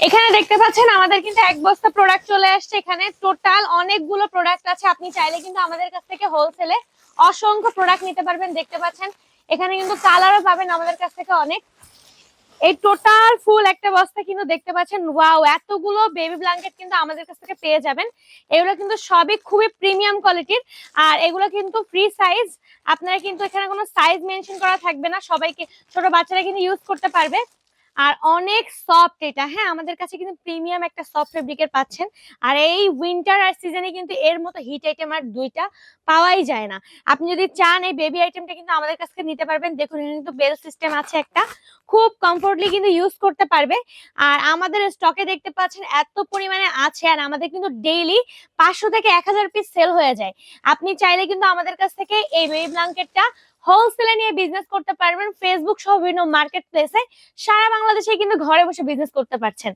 এখানে দেখতে পাচ্ছেন আমাদের কিন্তু এক বস্তা প্রোডাক্ট চলে আসছে এখানে। টোটাল অনেকগুলো প্রোডাক্ট আছে। আপনি চাইলে কিন্তু আমাদের কাছ থেকে হোলসেলে অসংখ্য প্রোডাক্ট নিতে পারবেন। দেখতে পাচ্ছেন, এখানে কিন্তু কালারও পাবেন আমাদের কাছ থেকে অনেক। এই টোটাল ফুল একটা বস্তা কিন্তু দেখতে পাচ্ছেন। ওয়াও এতগুলো বেবি ব্ল্যাঙ্কেট কিন্তু আমাদের কাছ থেকে পেয়ে যাবেন। এগুলো কিন্তু সবই খুবই প্রিমিয়াম কোয়ালিটির আর এগুলো কিন্তু ফ্রি সাইজ আপনারা কিন্তু এখানে কোনো সাইজ মেনশন করা থাকবে না। সবাইকে, ছোট বাচ্চারা কিন্তু ইউজ করতে পারবে। আর অনেক সফট এটা। হ্যাঁ আমাদের কাছে কিন্তু প্রিমিয়াম একটা সফট ফেব্রিকের পাচ্ছেন। আর এই উইন্টার আর সিজনে কিন্তু এর মতো হিট আইটেম আর দুইটা পাওয়াই যায় না। আপনি যদি চান এই বেবি আইটেমটা কিন্তু আমাদের কাছ থেকে নিতে পারবেন। দেখুন, এখানে কিন্তু বেল সিস্টেম আছে একটা। খুব কমফোর্টলি কিন্তু ইউজ করতে পারবে। আর আমাদের স্টকে দেখতে পাচ্ছেন এত পরিমাণে আছে আর আমাদের কিন্তু ডেইলি পাঁচশো থেকে এক হাজার পিস সেল হয়ে যায়। আপনি চাইলে কিন্তু আমাদের কাছ থেকে এই বেবি ব্ল্যাঙ্কেটটা হোলসেলে নিয়ে বিজনেস করতে পারবেন ফেসবুক সহ বিভিন্ন মার্কেট প্লেসে সারা বাংলাদেশে কিন্তু ঘরে বসে বিজনেস করতে পারছেন।